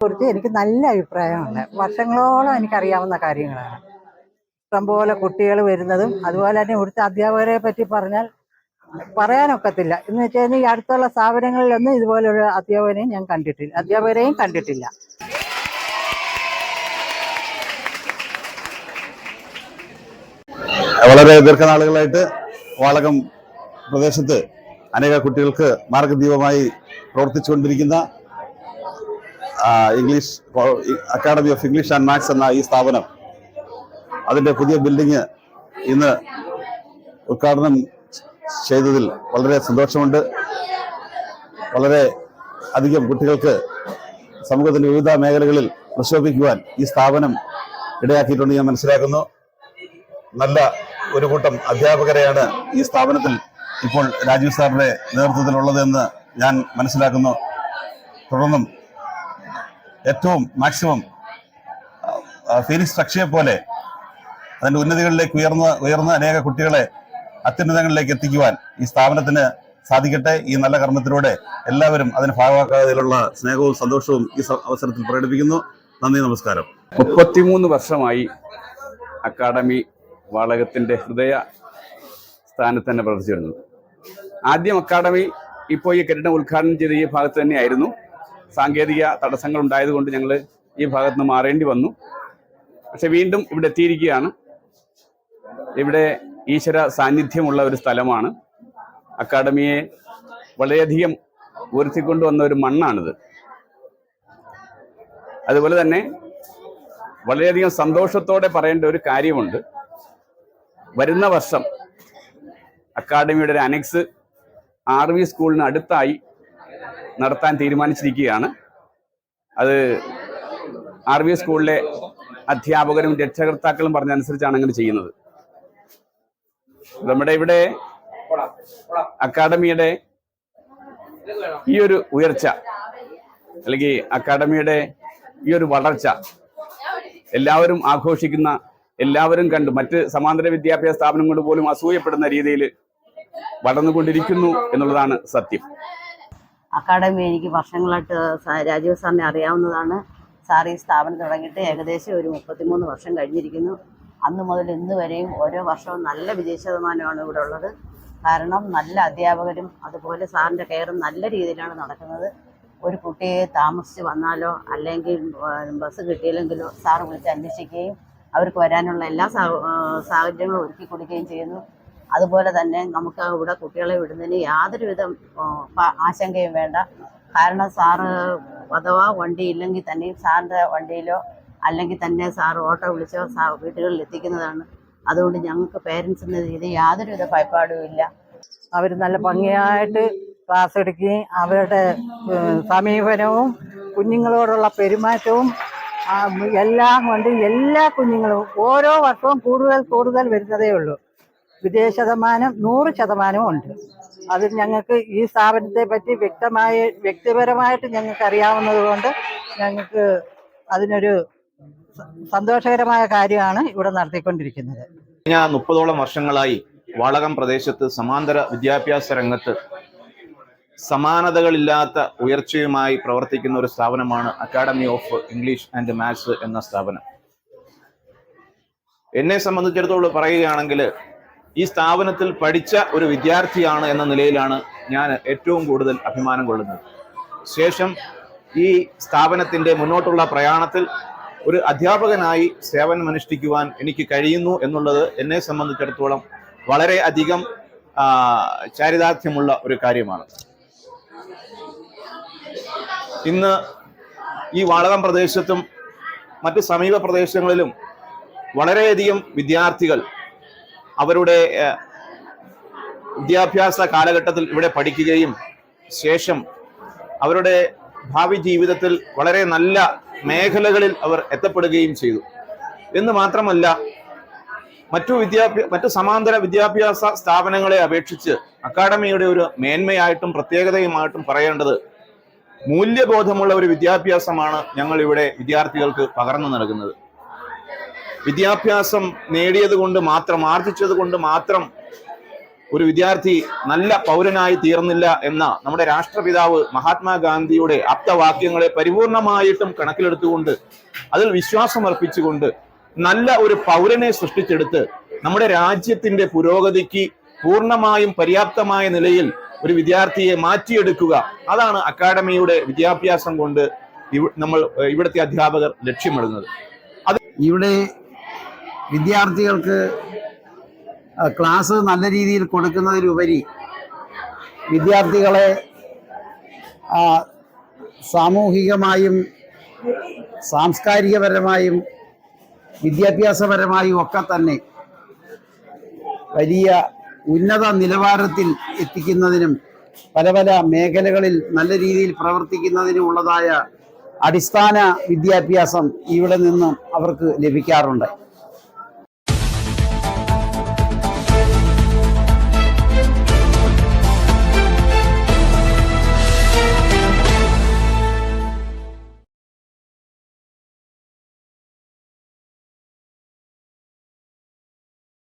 കുറിച്ച് എനിക്ക് നല്ല അഭിപ്രായമുണ്ട് വർഷങ്ങളോളം എനിക്കറിയാവുന്ന കാര്യങ്ങളാണ്. ഇഷ്ടം പോലെ കുട്ടികൾ വരുന്നതും അതുപോലെ തന്നെ ഇവിടുത്തെ അധ്യാപകരെ പറ്റി പറഞ്ഞാൽ പറയാനൊക്കത്തില്ല. എന്ന് വെച്ച് കഴിഞ്ഞാൽ ഈ അടുത്തുള്ള സ്ഥാപനങ്ങളിലൊന്നും ഇതുപോലൊരു അധ്യാപകനെയും ഞാൻ കണ്ടിട്ടില്ല. അധ്യാപകരെയും കണ്ടിട്ടില്ല. വളരെ ദീർഘനാളുകളായിട്ട് വാളകം പ്രദേശത്ത് അനേക കുട്ടികൾക്ക് മാർഗദീപമായി പ്രവർത്തിച്ചുകൊണ്ടിരിക്കുന്ന English academy of English and maths എന്ന ഈ സ്ഥാപനം അതിന്റെ പുതിയ ബിൽഡിങ് ഇന്ന് ഉദ്ഘാടനം ചെയ്തതിൽ വളരെ സന്തോഷമുണ്ട്. വളരെ അധികം കുട്ടികൾക്ക് സമൂഹത്തിന്റെ വിവിധ മേഖലകളിൽ പ്രശോഭിക്കുവാൻ ഈ സ്ഥാപനം ഇടയാക്കിയിട്ടുണ്ട് ഞാൻ മനസ്സിലാക്കുന്നു. നല്ല ഒരു കൂട്ടം അധ്യാപകരെയാണ് ഈ സ്ഥാപനത്തിൽ ഇപ്പോൾ രാജീവ് സാറിന്റെ നേതൃത്വത്തിലുള്ളതെന്ന് ഞാൻ മനസ്സിലാക്കുന്നു. തുടർന്നും ഏറ്റവും മാക്സിമം ഫീനിക്സ് പക്ഷിയെ പോലെ അതിന്റെ ഉന്നതികളിലേക്ക് ഉയർന്ന ഉയർന്ന അനേക കുട്ടികളെ അത്യുന്നതങ്ങളിലേക്ക് എത്തിക്കുവാൻ ഈ സ്ഥാപനത്തിന് സാധിക്കട്ടെ. ഈ നല്ല കർമ്മത്തിലൂടെ എല്ലാവരും അതിന് ഭാഗമാക്കാതിലുള്ള സ്നേഹവും സന്തോഷവും ഈ അവസരത്തിൽ പ്രകടിപ്പിക്കുന്നു. നന്ദി നമസ്കാരം. മുപ്പത്തിമൂന്ന് വർഷമായി അക്കാഡമി വാളകത്തിന്റെ ഹൃദയ സ്ഥാനത്ത് തന്നെ പ്രവർത്തിച്ചു വരുന്നത് ആദ്യം അക്കാഡമി ഇപ്പോൾ ഈ കെട്ടിടം ഉദ്ഘാടനം ചെയ്ത ഈ ഭാഗത്ത് തന്നെയായിരുന്നു. സാങ്കേതിക തടസ്സങ്ങൾ ഉണ്ടായതുകൊണ്ട് ഞങ്ങൾ ഈ ഭാഗത്ത് നിന്ന് മാറേണ്ടി വന്നു. പക്ഷെ വീണ്ടും ഇവിടെ എത്തിയിരിക്കുകയാണ്. ഇവിടെ ഈശ്വര സാന്നിധ്യമുള്ള ഒരു സ്ഥലമാണ്. അക്കാഡമിയെ വളരെയധികം ഉയർത്തിക്കൊണ്ടുവന്ന ഒരു മണ്ണാണിത്. അതുപോലെ തന്നെ വളരെയധികം സന്തോഷത്തോടെ പറയേണ്ട ഒരു കാര്യമുണ്ട്. വരുന്ന വർഷം അക്കാഡമിയുടെ ഒരു അനക്സ് ആർ വി സ്കൂളിന് അടുത്തായി നടത്താൻ തീരുമാനിച്ചിരിക്കുകയാണ്. അത് ആർ വി സ്കൂളിലെ അധ്യാപകരും രക്ഷകർത്താക്കളും പറഞ്ഞനുസരിച്ചാണ് അങ്ങനെ ചെയ്യുന്നത്. നമ്മുടെ ഇവിടെ അക്കാഡമിയുടെ ഈ ഒരു ഉയർച്ച അല്ലെങ്കിൽ അക്കാഡമിയുടെ ഈ ഒരു വളർച്ച എല്ലാവരും ആഘോഷിക്കുന്ന എല്ലാവരും കണ്ട് മറ്റ് സമാന്തര വിദ്യാഭ്യാസ സ്ഥാപനങ്ങൾ പോലും അസൂയപ്പെടുന്ന രീതിയിൽ വളർന്നുകൊണ്ടിരിക്കുന്നു എന്നുള്ളതാണ് സത്യം. അക്കാഡമി എനിക്ക് വർഷങ്ങളായിട്ട് രാജീവ് സാറിനെ അറിയാവുന്നതാണ്. സാർ ഈ സ്ഥാപനം തുടങ്ങിയിട്ട് ഏകദേശം ഒരു മുപ്പത്തിമൂന്ന് വർഷം കഴിഞ്ഞിരിക്കുന്നു. അന്ന് മുതൽ ഇന്ന് വരെയും ഓരോ വർഷവും നല്ല വിജയ ശതമാനമാണ് ഇവിടെ ഉള്ളത്. കാരണം നല്ല അധ്യാപകരും അതുപോലെ സാറിന്റെ കെയറും നല്ല രീതിയിലാണ് നടക്കുന്നത്. ഒരു കുട്ടിയെ താമസിച്ച് വന്നാലോ അല്ലെങ്കിൽ ബസ് കിട്ടിയില്ലെങ്കിലോ സാർ വിളിച്ച് അന്വേഷിക്കുകയും അവർക്ക് വരാനുള്ള എല്ലാ സാഹചര്യങ്ങളും ഒരുക്കി കൊടുക്കുകയും ചെയ്യുന്നു. അതുപോലെ തന്നെ നമുക്ക് ഇവിടെ കുട്ടികളെ വിടുന്നതിന് യാതൊരുവിധ വിധം ആശങ്കയും വേണ്ട. കാരണം സാറ് അഥവാ വണ്ടി ഇല്ലെങ്കിൽ തന്നെയും സാറിന്റെ വണ്ടിയിലോ അല്ലെങ്കിൽ തന്നെ സാർ ഓട്ടോ വിളിച്ചോ സാ വീടുകളിൽ എത്തിക്കുന്നതാണ്. അതുകൊണ്ട് ഞങ്ങൾക്ക് പേരൻസിന് ഇത് യാതൊരുവിധ ഭയപ്പാടും ഇല്ല. അവർ നല്ല ഭംഗിയായിട്ട് ക്ലാസ് എടുക്കുകയും അവരുടെ സമീപനവും കുഞ്ഞുങ്ങളോടുള്ള പെരുമാറ്റവും എല്ലാം കൊണ്ട് എല്ലാ കുഞ്ഞുങ്ങളും ഓരോ വർഷവും കൂടുതൽ കൂടുതൽ വരുന്നതേ ഉള്ളൂ. വിജയ ശതമാനം നൂറ് ശതമാനവും ഉണ്ട്. അത് ഞങ്ങൾക്ക് ഈ സ്ഥാപനത്തെ പറ്റി വ്യക്തമായ വ്യക്തിപരമായിട്ട് ഞങ്ങൾക്ക് അറിയാവുന്നത് കൊണ്ട് ഞങ്ങൾക്ക് അതിനൊരു സന്തോഷകരമായ കാര്യമാണ് ഇവിടെ നടത്തിക്കൊണ്ടിരിക്കുന്നത്. കഴിഞ്ഞ മുപ്പതോളം വർഷങ്ങളായി വാളകം പ്രദേശത്ത് സമാന്തര വിദ്യാഭ്യാസ രംഗത്ത് സമാനതകളില്ലാത്ത ഉയർച്ചയുമായി പ്രവർത്തിക്കുന്ന ഒരു സ്ഥാപനമാണ് academy of English and maths എന്ന സ്ഥാപനം. എന്നെ സംബന്ധിച്ചിടത്തോളം പറയുകയാണെങ്കിൽ ഈ സ്ഥാപനത്തിൽ പഠിച്ച ഒരു വിദ്യാർത്ഥിയാണ് എന്ന നിലയിലാണ് ഞാൻ ഏറ്റവും കൂടുതൽ അഭിമാനം കൊള്ളുന്നത്. ശേഷം ഈ സ്ഥാപനത്തിന്റെ മുന്നോട്ടുള്ള പ്രയാണത്തിൽ ഒരു അധ്യാപകനായി സേവനമനുഷ്ഠിക്കുവാൻ എനിക്ക് കഴിയുന്നു എന്നുള്ളത് എന്നെ സംബന്ധിച്ചിടത്തോളം വളരെ അധികം ചാരിതാർത്ഥ്യമുള്ള ഒരു കാര്യമാണ്. ഇന്ന് ഈ വാളകം പ്രദേശത്തും മറ്റ് സമീപ പ്രദേശങ്ങളിലും വളരെയധികം വിദ്യാർത്ഥികൾ അവരുടെ വിദ്യാഭ്യാസ കാലഘട്ടത്തിൽ ഇവിടെ പഠിക്കുകയും ശേഷം അവരുടെ ഭാവി ജീവിതത്തിൽ വളരെ നല്ല മേഖലകളിൽ അവർ എത്തപ്പെടുകയും ചെയ്തു. എന്ന് മാത്രമല്ല മറ്റു വിദ്യാഭ്യാ മറ്റു സമാന്തര വിദ്യാഭ്യാസ സ്ഥാപനങ്ങളെ അപേക്ഷിച്ച് അക്കാഡമിയുടെ ഒരു മേന്മയായിട്ടും പ്രത്യേകതയുമായിട്ടും പറയേണ്ടത് മൂല്യബോധമുള്ള ഒരു വിദ്യാഭ്യാസമാണ് ഞങ്ങൾ ഇവിടെ വിദ്യാർത്ഥികൾക്ക് പകർന്നു നൽകുന്നത്. വിദ്യാഭ്യാസം നേടിയത് കൊണ്ട് മാത്രം ആർജിച്ചത് കൊണ്ട് മാത്രം ഒരു വിദ്യാർത്ഥി നല്ല പൗരനായി തീർന്നില്ല എന്ന നമ്മുടെ രാഷ്ട്രപിതാവ് മഹാത്മാഗാന്ധിയുടെ അപ്തവാക്യങ്ങളെ പരിപൂർണമായിട്ടും കണക്കിലെടുത്തുകൊണ്ട് അതിൽ വിശ്വാസം അർപ്പിച്ചുകൊണ്ട് നല്ല ഒരു പൗരനെ സൃഷ്ടിച്ചെടുത്ത് നമ്മുടെ രാജ്യത്തിന്റെ പുരോഗതിക്ക് പൂർണമായും പര്യാപ്തമായ നിലയിൽ ഒരു വിദ്യാർത്ഥിയെ മാറ്റിയെടുക്കുക. അതാണ് അക്കാഡമിയുടെ വിദ്യാഭ്യാസം കൊണ്ട് നമ്മൾ ഇവിടുത്തെ അധ്യാപകർ ലക്ഷ്യമിടുന്നത്. അത് ഇവിടെ വിദ്യാർത്ഥികൾക്ക് ക്ലാസ് നല്ല രീതിയിൽ കൊടുക്കുന്നതിലുപരി വിദ്യാർത്ഥികളെ സാമൂഹികമായും സാംസ്കാരികപരമായും വിദ്യാഭ്യാസപരമായും ഒക്കെ തന്നെ വലിയ ഉന്നത നിലവാരത്തിൽ എത്തിക്കുന്നതിനും പല പല മേഖലകളിൽ നല്ല രീതിയിൽ പ്രവർത്തിക്കുന്നതിനുമുള്ളതായ അടിസ്ഥാന വിദ്യാഭ്യാസം ഇവിടെ നിന്നും അവർക്ക് ലഭിക്കാറുണ്ട്.